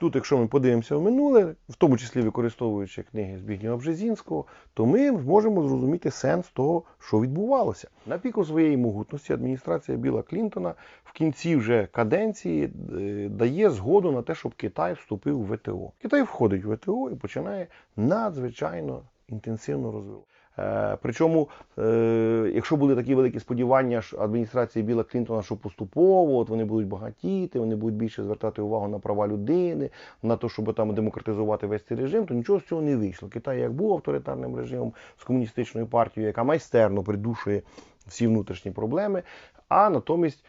Тут, якщо ми подивимося в минуле, в тому числі використовуючи книги Збігнєва Бжезінського, то ми можемо зрозуміти сенс того, що відбувалося. На піку своєї могутності адміністрація Біла Клінтона в кінці вже каденції е, дає згоду на те, щоб Китай вступив в ВТО. Китай входить в ВТО і починає надзвичайно інтенсивно розвивати. Е, Причому, е, якщо були такі великі сподівання адміністрації Біла Клінтона, що поступово от вони будуть багатіти, вони будуть більше звертати увагу на права людини, на те, щоб там демократизувати весь цей режим, то нічого з цього не вийшло. Китай як був авторитарним режимом з комуністичною партією, яка майстерно придушує всі внутрішні проблеми, а натомість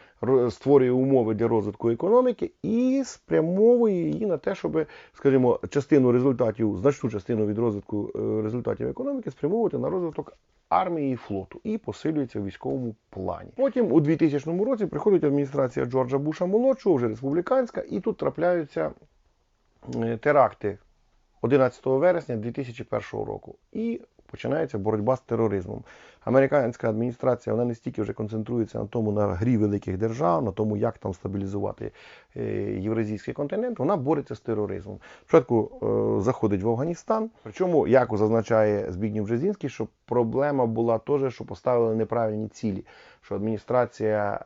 створює умови для розвитку економіки і спрямовує її на те, щоб, скажімо, частину результатів, значну частину від розвитку е, результатів економіки спрямовувати на розвиток армії і флоту і посилюється в військовому плані. Потім у 2000 році приходить адміністрація Джорджа Буша молодшого, вже республіканська, і тут трапляються е, теракти 11 вересня 2001 року. І починається боротьба з тероризмом. Американська адміністрація вона не стільки вже концентрується на тому на грі великих держав, на тому, як там стабілізувати е, євразійський континент. Вона бореться з тероризмом. Спочатку е, заходить в Афганістан. Причому, як зазначає Збігнів Бжезінський, що проблема була теж, що поставили неправильні цілі. Що адміністрація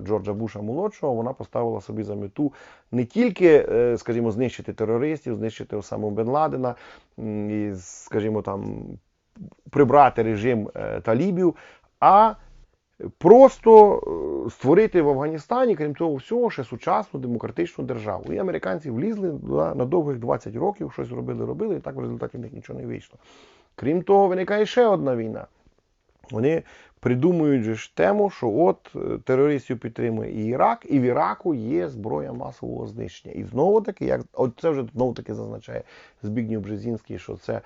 е, Джорджа Буша молодшого вона поставила собі за мету не тільки, скажімо, знищити терористів, знищити Осаму Бен Ладена, і, скажімо, там прибрати режим е, талібів, а просто е, створити в Афганістані, крім того всього, ще сучасну демократичну державу. І американці влізли на, довгих 20 років, щось робили, робили, і так в результаті в них нічого не вийшло. Крім того, виникає ще одна війна. Вони придумують ж тему, що от е, терористів підтримує і Ірак, і в Іраку є зброя масового знищення. І знову таки, як от це вже знову таки зазначає Збігнєв Бжезінський, що це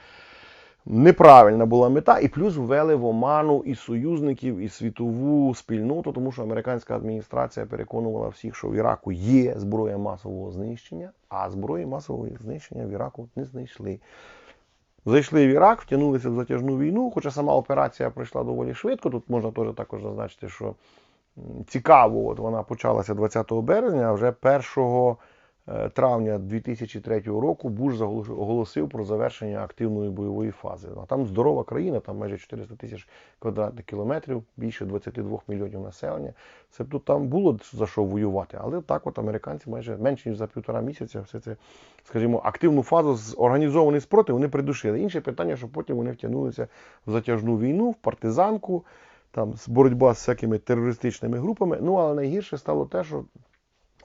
неправильна була мета, і плюс ввели в оману і союзників, і світову спільноту, тому що американська адміністрація переконувала всіх, що в Іраку є зброя масового знищення, а зброї масового знищення в Іраку не знайшли. Зайшли в Ірак, втягнулися в затяжну війну, хоча сама операція пройшла доволі швидко. Тут можна теж також зазначити, що цікаво, от вона почалася 20 березня, а вже 1 е, травня 2003 року Буш оголосив про завершення активної бойової фази. А там здорова країна, там майже 400 тисяч квадратних кілометрів, більше 22 мільйонів населення. Це тут там було за що воювати. Але так от американці майже менше ніж за півтора місяця все це, скажімо, активну фазу з організований спротив вони придушили. Інше питання, що потім вони втягнулися в затяжну війну, в партизанку, там боротьба з всякими терористичними групами. Ну але найгірше стало те, що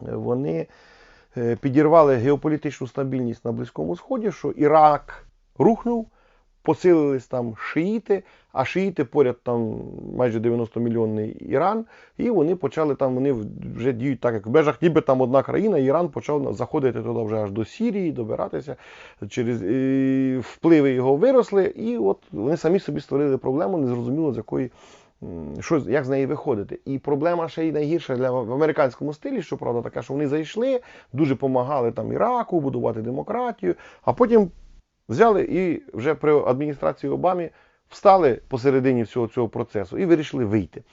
е, вони е, підірвали геополітичну стабільність на Близькому Сході, що Ірак рухнув, посилились там шиїти, а шиїти поряд там майже 90 мільйонний Іран, і вони почали там, вони вже діють так, як в межах, ніби там одна країна, Іран почав заходити туди вже аж до Сірії, добиратися через е, впливи його виросли, і от вони самі собі створили проблему, незрозуміло з якої. Що, як з неї виходити? І проблема ще й найгірша для в американському стилі, що правда, така, що вони зайшли, дуже допомагали там Іраку будувати демократію, а потім взяли і вже при адміністрації Обамі встали посередині всього цього процесу і вирішили вийти.